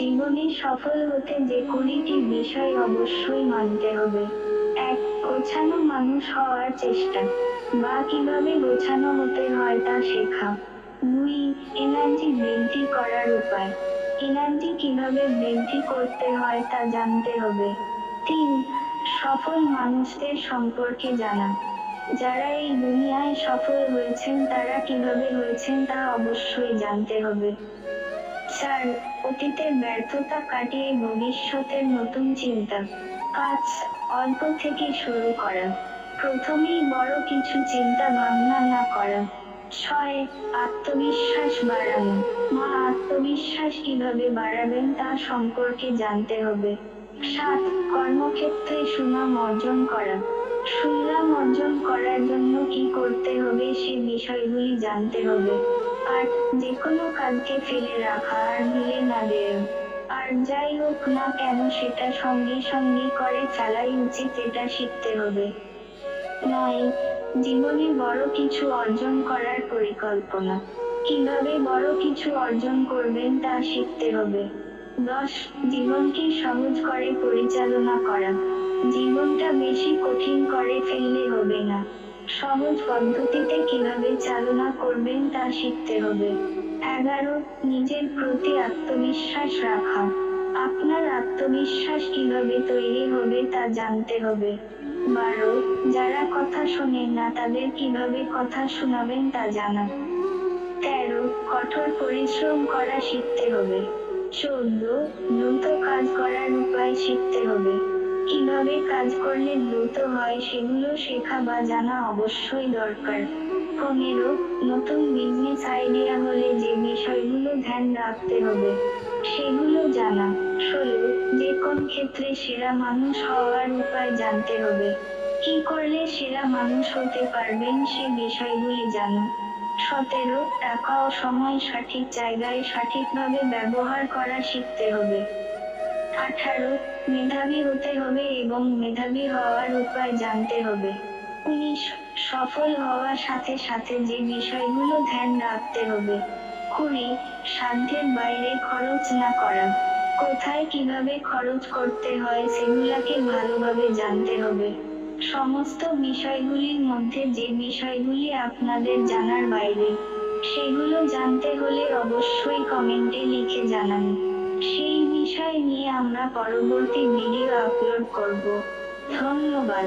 জীবনে সফল হতে যে কুড়িটি বিষয় অবশ্যই মানতে হবে। এক, গোছানো মানুষ হওয়ার চেষ্টা। বা কীভাবে গোছানো হতে হয় তা শেখা। দুই, এনার্জি বৃদ্ধি করার উপায়। এনার্জি কীভাবে বৃদ্ধি করতে হয় তা জানতে হবে। তিন, সফল মানুষদের সম্পর্কে জানা। যারা এই দুনিয়ায় সফল হয়েছেন তারা কীভাবে হয়েছেন তা অবশ্যই জানতে হবে। চার অতীতের ব্যর্থতা কাটিয়ে ভবিষ্যতের নতুন চিন্তা। পাঁচ অল্প থেকে শুরু করা। প্রথমেই বড় কিছু চিন্তা ভাবনা না করা। ছয়, আত্মবিশ্বাস বাড়ানো। মা, আত্মবিশ্বাস কীভাবে বাড়াবেন তা সম্পর্কে জানতে হবে। সাত, কর্মক্ষেত্রে সুনাম অর্জন করা। সুনাম অর্জন করার জন্য কি করতে হবে সে বিষয়গুলি জানতে হবে। আর যে কোনো কাজকে ফেলে রাখা আর মিলে না দেয় আর যাই হোক না কেন সেটা সঙ্গে সঙ্গে করে ফেলাই উচিত এটা শিখতে হবে। নয়, জীবনে বড় কিছু অর্জন করার পরিকল্পনা। কীভাবে বড় কিছু অর্জন করবেন তা শিখতে হবে। দশ, জীবনকে সহজ করে পরিচালনা করা। জীবনটা বেশি কঠিন করে ফেললে হবে না। সহজ পদ্ধতিতে কীভাবে চালনা করবেন তা শিখতে হবে। এগারো, নিজের প্রতি আত্মবিশ্বাস রাখা। আপনার আত্মবিশ্বাস কীভাবে তৈরি হবে তা জানতে হবে। বারো, যারা কথা শোনেন না, তাদের কীভাবে কথা শোনাবেন তা জানা তেরো, কঠোর পরিশ্রম করা শিখতে হবে। চোদ্দ, দ্রুত কাজ করার উপায় শিখতে হবে। কীভাবে কাজ করলে দ্রুত হয় সেগুলো শেখা বা জানা অবশ্যই দরকার। পনেরো, নতুন বিজনেস আইডিয়া হলে যে বিষয়গুলো ধ্যান রাখতে হবে, সেগুলো জানা। ষোলো, যে কোন ক্ষেত্রে সেরা মানুষ হওয়ার উপায় জানতে হবে, কি করলে সেরা মানুষ হতে পারবেন সে বিষয়গুলি জানা। সতেরো, টাকা ও সময় সঠিক জায়গায় সঠিকভাবে ব্যবহার করা শিখতে হবে। আঠারো। মেধাবী হতে হবে এবং মেধাবী হওয়ার উপায় জানতে হবে। উনিশ, সফল হওয়ার সাথে সাথে যে বিষয়গুলো ধ্যান রাখতে হবে। কুড়ি, সাধ্যের বাইরে খরচ না করা। কোথায় কীভাবে খরচ করতে হয় সেগুলাকে ভালোভাবে জানতে হবে। সমস্ত বিষয়গুলির মধ্যে যে বিষয়গুলি আপনাদের জানার বাইরে, সেগুলো জানতে হলে অবশ্যই কমেন্টে লিখে জানান। নিয়ে আমরা পরবর্তী ভিডিও আপলোড করব। ধন্যবাদ।